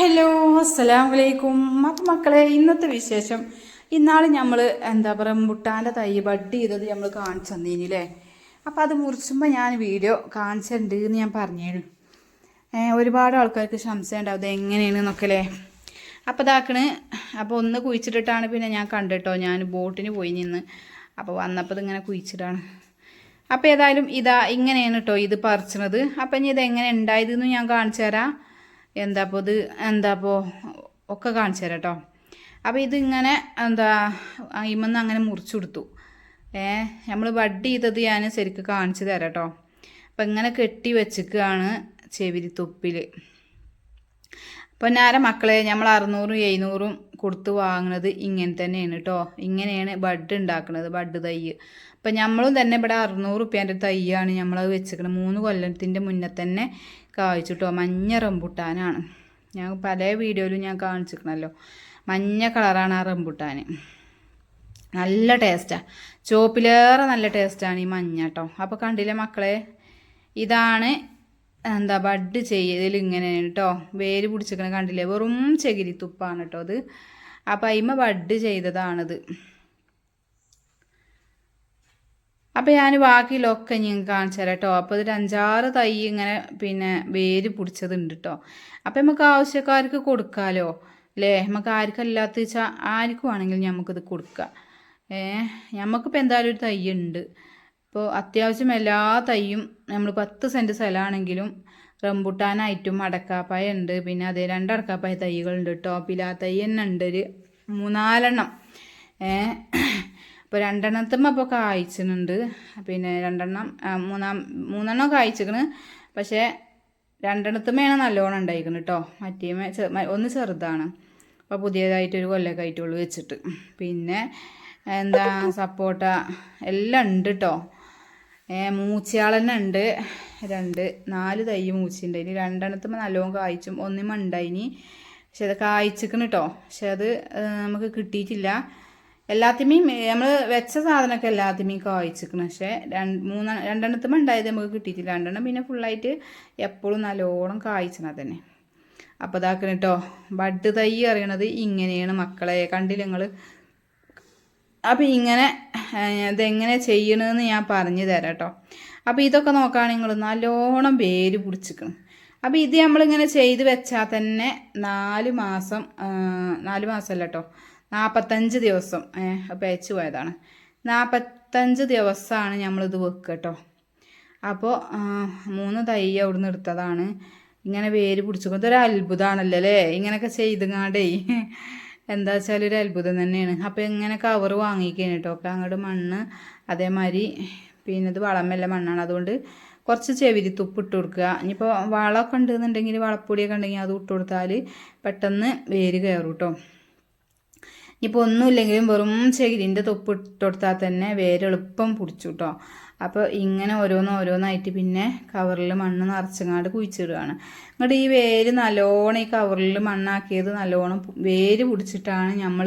Hello അസ്സലാം വലൈക്കും അപ്പം മക്കളെ ഇന്നത്തെ വിശേഷം. ഇന്നാൾ നമ്മൾ എന്താ പറയുക മുട്ടാന്റെ തൈ ബഡ് ചെയ്തത് നമ്മൾ കാണിച്ചു തന്നീനില്ലേ? അപ്പോൾ അത് മുറിച്ചുമ്പോൾ ഞാൻ വീഡിയോ കാണിച്ചിട്ടുണ്ട് എന്ന് ഞാൻ പറഞ്ഞു ഒരുപാട് ആൾക്കാർക്ക് സംശയം ഉണ്ടാവും എങ്ങനെയാണ് എങ്ങനെയാണെന്നൊക്കെ അല്ലേ അപ്പോൾ ഇതാക്കണ് അപ്പോൾ ഒന്ന് കുഴിച്ചിട്ടിട്ടാണ് പിന്നെ ഞാൻ കണ്ടിട്ടോ ഞാൻ ബോട്ടിന് പോയി നിന്ന്. അപ്പോൾ വന്നപ്പോൾ ഇതിങ്ങനെ കുഴിച്ചിട്ടാണ് അപ്പോൾ ഏതായാലും ഇതാ ഇങ്ങനെയാണ് കേട്ടോ ഇത് പറിച്ചണത്. അപ്പം ഇനി ഇത് എങ്ങനെ ഉണ്ടായതെന്ന് ഞാൻ കാണിച്ചു തരാം. എന്താ അപ്പോൾ ഇത് എന്താ അപ്പോൾ ഒക്കെ കാണിച്ചു തരാം കേട്ടോ. അപ്പോൾ ഇതിങ്ങനെ എന്താ ഇമെന്ന് അങ്ങനെ മുറിച്ചു കൊടുത്തു. ഏ നമ്മൾ ബഡ് ചെയ്തത് ഞാൻ ശരിക്കും കാണിച്ചു തരാം കേട്ടോ. അപ്പം ഇങ്ങനെ കെട്ടി വെച്ചിക്കാണ് ചെവിരി തുപ്പിൽ അപ്പം നേരെ മക്കളെ നമ്മൾ അറുന്നൂറും എഴുന്നൂറും കൊടുത്ത് വാങ്ങുന്നത് ഇങ്ങനെ തന്നെയാണ് കേട്ടോ ഇങ്ങനെയാണ് ബഡ് ഉണ്ടാക്കുന്നത് ബഡ് തൈ അപ്പം നമ്മളും തന്നെ ഇവിടെ അറുന്നൂറ് റുപ്യേന്റെ തൈയാണ് നമ്മളത് വെച്ചിരിക്കുന്നത് മൂന്ന് കൊല്ലത്തിന്റെ മുന്നേ തന്നെ കായ്ച്ചു കേട്ടോ മഞ്ഞ റംബുട്ടാനാണ്. ഞാൻ പല വീഡിയോയിലും ഞാൻ കാണിച്ചിരിക്കണല്ലോ മഞ്ഞ കളറാണ് ആ റംബുട്ടാൻ നല്ല ടേസ്റ്റാണ് ചുവപ്പിലേറെ നല്ല ടേസ്റ്റാണ് ഈ മഞ്ഞ കേട്ടോ അപ്പോൾ കണ്ടില്ലേ മക്കളെ? ഇതാണ് എന്താ ബഡ് ചെയ്യതിൽ ഇങ്ങനെ കേട്ടോ വേര് പിടിച്ചിരിക്കണ കണ്ടില്ലേ? വെറും ചകിരി തുപ്പാണ് കേട്ടോ അത്. അപ്പം അയിമ ബഡ് ചെയ്തതാണിത്. അപ്പം ഞാൻ ബാക്കിയിലൊക്കെ ഞാൻ കാണിച്ചു തരാം കേട്ടോ അപ്പോൾ ഒരു അഞ്ചാറ് തൈ ഇങ്ങനെ പിന്നെ വേര് പിടിച്ചതുണ്ട് കേട്ടോ അപ്പം നമുക്ക് ആവശ്യക്കാർക്ക് കൊടുക്കാമല്ലോ അല്ലേ നമുക്ക് ആർക്കല്ലാത്ത വെച്ചാൽ ആർക്കും ഞമ്മക്കിത് കൊടുക്കാം. ഏ? നമുക്കിപ്പോൾ എന്തായാലും ഒരു തൈ ഉണ്ട്. ഇപ്പോൾ അത്യാവശ്യം എല്ലാ തൈയും നമ്മൾ പത്ത് സെന്റ് സ്ഥലമാണെങ്കിലും റംബുട്ടാനായിട്ടും അടക്കാപ്പായ ഉണ്ട്. പിന്നെ അതേ രണ്ട് അടക്കാപ്പായ തൈകളുണ്ട് കേട്ടോ പിലാ തൈ തന്നെ ഉണ്ട് ഒരു മൂന്നാലെണ്ണം. ഏ ഇപ്പോൾ രണ്ടെണ്ണത്തും അപ്പോൾ കായ്ച്ചിട്ടുണ്ട്. പിന്നെ രണ്ടെണ്ണം മൂന്നാം മൂന്നെണ്ണം കായ്ച്ചിക്കണ്. പക്ഷേ രണ്ടെണ്ണത്തുമ്മയാണ് നല്ലോണം ഉണ്ടായിരിക്കുന്നത് കേട്ടോ മറ്റേ ഒന്ന് ചെറുതാണ്. അപ്പോൾ പുതിയതായിട്ടൊരു കൊല്ലമൊക്കെ ആയിട്ടുള്ളൂ വെച്ചിട്ട്. പിന്നെ എന്താ സപ്പോട്ട എല്ലാം ഉണ്ട് കേട്ടോ മൂച്ചയാളന്നെ ഉണ്ട് രണ്ട് നാല് തൈ മൂച്ചിണ്ടായിന് രണ്ടെണ്ണത്തുമ്പോൾ നല്ലോണം കായ്ച്ചും. ഒന്നും ഉണ്ടായിനി പക്ഷെ അത് കായ്ച്ചിക്കണ് കേട്ടോ പക്ഷെ അത് നമുക്ക് കിട്ടിയിട്ടില്ല എല്ലാത്തിമേയും നമ്മൾ വെച്ച സാധനമൊക്കെ എല്ലാത്തിമേയും കായ്ച്ചിക്കണ്. പക്ഷെ രണ്ട് മൂന്ന് രണ്ടെണ്ണത്തുമ്പോൾ ഉണ്ടായത് നമുക്ക് കിട്ടിയിട്ടില്ല രണ്ടെണ്ണം പിന്നെ ഫുള്ളായിട്ട് എപ്പോഴും നല്ലോണം കായ്ച്ചണം തന്നെ അപ്പോൾ ഇതാക്കണം കേട്ടോ ബഡ് തൈ അറിയണത് ഇങ്ങനെയാണ് മക്കളെ. കണ്ടില്ല നിങ്ങൾ അപ്പോൾ ഇങ്ങനെ ഇതെങ്ങനെ ചെയ്യണമെന്ന് ഞാൻ പറഞ്ഞു തരാം കേട്ടോ അപ്പോൾ ഇതൊക്കെ നോക്കുകയാണെങ്കിൽ നിങ്ങൾ നല്ലോണം വേര് പിടിച്ചിക്കണം. അപ്പോൾ ഇത് നമ്മളിങ്ങനെ ചെയ്ത് വെച്ചാൽ തന്നെ നാല് മാസം നാല് മാസമല്ല കേട്ടോ നാൽപ്പത്തഞ്ച് ദിവസം അപ്പോൾ അയച്ചു പോയതാണ്. നാൽപ്പത്തഞ്ച് ദിവസമാണ് നമ്മളിത് വെക്കുക കേട്ടോ അപ്പോൾ മൂന്ന് തൈ അവിടുന്ന് എടുത്തതാണ്. ഇങ്ങനെ വേര് പിടിച്ചു ഇതൊരു അത്ഭുതമാണല്ലോ അല്ലേ ഇങ്ങനെയൊക്കെ ചെയ്തുങ്ങാണ്ടേ. എന്താ വെച്ചാൽ ഒരു അത്ഭുതം തന്നെയാണ്. അപ്പോൾ ഇങ്ങനെ കവർ വാങ്ങിക്കാൻ കേട്ടോ ഒക്കെ അങ്ങോട്ട് മണ്ണ് അതേമാതിരി പിന്നെ ഇത് വളമല്ല മണ്ണാണ്. അതുകൊണ്ട് കുറച്ച് ചെവിരി തുപ്പ് ഇട്ട് കൊടുക്കുക. ഇനിയിപ്പോൾ വളമൊക്കെ ഉണ്ടെന്നുണ്ടെങ്കിൽ വളപ്പൊടിയൊക്കെ ഉണ്ടെങ്കിൽ അത് ഇട്ട് കൊടുത്താൽ പെട്ടെന്ന് വേര് കയറും കേട്ടോ ഇനിയിപ്പോൾ ഒന്നുമില്ലെങ്കിലും വെറും ചകിരിന്റെ തൊപ്പ് ഇട്ട് തന്നെ വേര് എളുപ്പം പിടിച്ചു കേട്ടോ അപ്പോൾ ഇങ്ങനെ ഓരോന്ന് ഓരോന്നായിട്ട് പിന്നെ കവറിൽ മണ്ണ് നിറച്ചങ്ങാണ്ട് കുഴിച്ചിടുകയാണ്. എന്നിട്ട് ഈ വേര് നല്ലോണം ഈ കവറിൽ മണ്ണാക്കിയത് നല്ലോണം വേര് പിടിച്ചിട്ടാണ് നമ്മൾ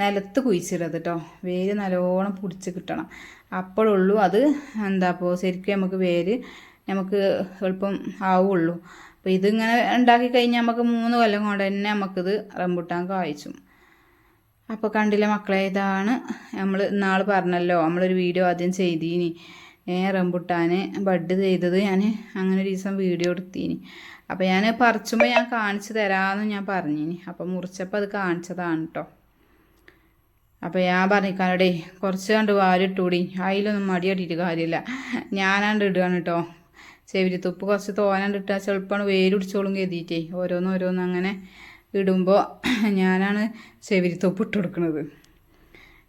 നിലത്ത് കുഴിച്ചിടുന്നത് കേട്ടോ വേര് നല്ലോണം പിടിച്ച് കിട്ടണം. അപ്പോഴുള്ളൂ അത് എന്താ അപ്പോൾ ശരിക്കും നമുക്ക് വേര് നമുക്ക് എളുപ്പം ആവുള്ളൂ. അപ്പോൾ ഇതിങ്ങനെ ഉണ്ടാക്കി കഴിഞ്ഞാൽ നമുക്ക് മൂന്ന് കൊല്ലം കൊണ്ട് തന്നെ നമുക്കിത് റംബുട്ടാൻ കായ്ച്ചും. അപ്പോൾ കണ്ടില്ല മക്കളെ ഇതാണ് നമ്മൾ ഇന്നാൾ പറഞ്ഞല്ലോ നമ്മളൊരു വീഡിയോ ആദ്യം ചെയ്തീനി. റംബുട്ടാന് ബഡ് ചെയ്തത് ഞാൻ അങ്ങനെ ഒരു ദിവസം വീഡിയോ എടുത്തീനി. അപ്പോൾ ഞാൻ പറിച്ചുമ്പോൾ ഞാൻ കാണിച്ചു തരാമെന്ന് ഞാൻ പറഞ്ഞിനി. അപ്പോൾ മുറിച്ചപ്പോൾ അത് കാണിച്ചതാണ് കേട്ടോ അപ്പോൾ ഞാൻ പറഞ്ഞിക്കാനോടെ കുറച്ച് കണ്ട് വാരിട്ടൂടി അതിലൊന്നും മടി അടിയിട്ട് കാര്യമില്ല ഞാനാണ്ട് ഇടുകയാണ് കേട്ടോ ചെവിരി തുപ്പ് കുറച്ച് തോനാണ്ട് ഇട്ടാൽ ചിലപ്പോൾ വേര് കരുതിയിട്ടേ. ഓരോന്ന് ഓരോന്ന് അങ്ങനെ ഇടുമ്പോൾ ഞാനാണ് ചെവിരിത്തോപ്പ് തുപ്പ് ഇട്ട് കൊടുക്കുന്നത്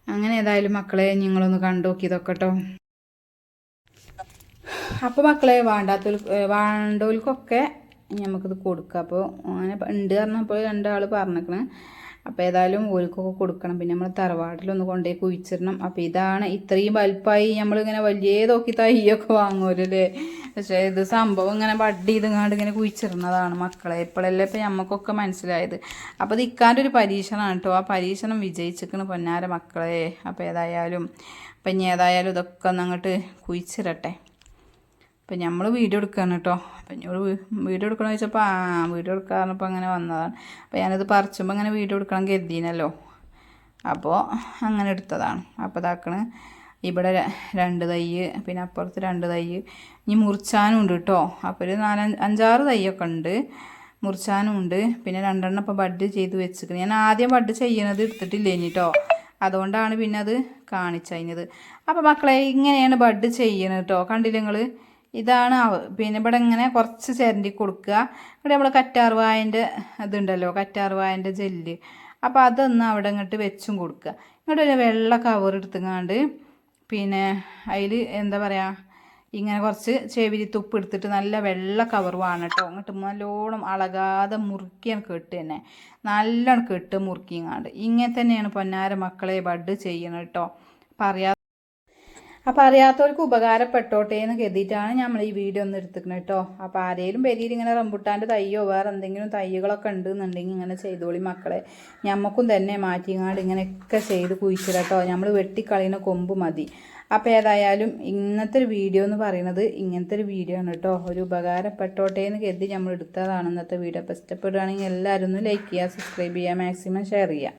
അങ്ങനെ ഏതായാലും മക്കളെ നിങ്ങളൊന്ന് കണ്ടു നോക്കി ഇതൊക്കെ കേട്ടോ അപ്പോൾ മക്കളെ വേണ്ടാത്ത വേണ്ടവർക്കൊക്കെ നമുക്കിത് കൊടുക്കുക അപ്പോൾ അങ്ങനെ ഉണ്ട് പറഞ്ഞപ്പോൾ രണ്ടാൾ പറഞ്ഞേക്കണ്. അപ്പോൾ ഏതായാലും ഓൽക്കൊക്കെ കൊടുക്കണം. പിന്നെ നമ്മൾ തറവാട്ടിലൊന്ന് കൊണ്ടുപോയി കുഴിച്ചിടണം. അപ്പോൾ ഇതാണ് ഇത്രയും വലുപ്പമായി നമ്മളിങ്ങനെ വലിയ നോക്കി തൈയൊക്കെ വാങ്ങുമല്ലേ പക്ഷേ ഇത് സംഭവം ഇങ്ങനെ ബഡ് ഇതുങ്ങാണ്ട് ഇങ്ങനെ കുഴിച്ചിടുന്നതാണ് മക്കളെ. ഇപ്പോഴല്ലേ ഇപ്പം നമുക്കൊക്കെ മനസ്സിലായത്. അപ്പോൾ ഇത് ഇക്കാന്റെ ഒരു പരീക്ഷണമാണ് കേട്ടോ ആ പരീക്ഷണം വിജയിച്ചിരിക്കണ പൊന്നാര മക്കളെ. അപ്പോൾ ഏതായാലും അപ്പം ഇനി ഏതായാലും ഇതൊക്കെ ഒന്ന് അങ്ങോട്ട് കുഴിച്ചിടട്ടെ. അപ്പം നമ്മൾ വീഡിയോ എടുക്കുകയാണ് കേട്ടോ അപ്പം ഞങ്ങൾ വീഡിയോ എടുക്കണമെന്ന് ചോദിച്ചപ്പോൾ ആ വീഡിയോ എടുക്കാറിപ്പോൾ അങ്ങനെ വന്നതാണ്. അപ്പം ഞാനത് പറിച്ചുമ്പോൾ അങ്ങനെ വീഡിയോ എടുക്കണം കരുതിനല്ലോ. അപ്പോൾ അങ്ങനെ എടുത്തതാണ്. അപ്പോൾ ഇതാക്കണ്. ഇവിടെ രണ്ട് തൈ പിന്നെ അപ്പുറത്ത് രണ്ട് തൈ. ഇനി മുറിച്ചാനും ഉണ്ട് കേട്ടോ അപ്പോൾ ഒരു നാലഞ്ച് അഞ്ചാറ് തൈയൊക്കെ ഉണ്ട്. മുറിച്ചാനും ഉണ്ട് പിന്നെ രണ്ടെണ്ണം ഇപ്പോൾ ബഡ് ചെയ്ത് വെച്ചിരിക്കുന്നത് ഞാൻ ആദ്യം ബഡ് ചെയ്യണത് എടുത്തിട്ടില്ല ഇനി കേട്ടോ അതുകൊണ്ടാണ് പിന്നെ അത് കാണിച്ചത് അപ്പോൾ മക്കളെ ഇങ്ങനെയാണ് ബഡ് ചെയ്യണത് കേട്ടോ കണ്ടില്ല നിങ്ങൾ ഇതാണ് പിന്നെ ഇവിടെ ഇങ്ങനെ കുറച്ച് ചിരണ്ടി കൊടുക്കുക. ഇവിടെ നമ്മൾ കറ്റാർവായന്റെ ഇതുണ്ടല്ലോ കറ്റാർവായന്റെ ജെല്ല്. അപ്പോൾ അതൊന്ന് അവിടെ ഇങ്ങോട്ട് വെച്ചും കൊടുക്കുക. ഇങ്ങോട്ട് ഒരു വെള്ള കവർ എടുത്തുങ്ങാണ്ട് പിന്നെ അതിൽ എന്താ പറയുക ഇങ്ങനെ കുറച്ച് ചെവിരി തുപ്പ് എടുത്തിട്ട് നല്ല വെള്ള കവർ വേണം കേട്ടോ അങ്ങോട്ട് നല്ലോണം അളകാതെ മുറുക്കിയാണ് കെട്ട് തന്നെ. നല്ലോണം കെട്ട് മുറുക്കിങ്ങാണ്ട്. ഇങ്ങനെ തന്നെയാണ് പൊന്നാര മക്കളെ ബഡ് ചെയ്യണം കേട്ടോ അപ്പം അറിയാ അപ്പം അറിയാത്തവർക്ക് ഉപകാരപ്പെട്ടോട്ടെ എന്ന് കരുതിയിട്ടാണ് നമ്മൾ ഈ വീഡിയോ ഒന്ന് എടുത്തിരിക്കുന്നത് കേട്ടോ. അപ്പോൾ ആരെങ്കിലും പെരിയിൽ ഇങ്ങനെ റംബുട്ടാന്റെ തയ്യോ വേറെ എന്തെങ്കിലും തയ്യുകളൊക്കെ ഉണ്ടെന്നുണ്ടെങ്കിൽ ഇങ്ങനെ ചെയ്തോളി മക്കളെ. ഞമ്മക്കും തന്നെ മാറ്റിങ്ങാട് ഇങ്ങനെയൊക്കെ ചെയ്ത് കുഴിച്ചിട കേട്ടോ. നമ്മൾ വെട്ടിക്കളയുന്ന കൊമ്പ് മതി. അപ്പോൾ ഏതായാലും ഇന്നത്തെ ഒരു വീഡിയോ എന്ന് പറയുന്നത് ഇങ്ങനത്തെ ഒരു വീഡിയോ ആണ് കേട്ടോ. ഒരു ഉപകാരപ്പെട്ടോട്ടെ എന്ന് കരുതി നമ്മൾ എടുത്തതാണ് ഇന്നത്തെ വീഡിയോ. അപ്പോൾ ഇഷ്ടപ്പെടുകയാണെങ്കിൽ എല്ലാവരും ഒന്ന് ലൈക്ക് ചെയ്യുക സബ്സ്ക്രൈബ് ചെയ്യുക മാക്സിമം ഷെയർ ചെയ്യുക.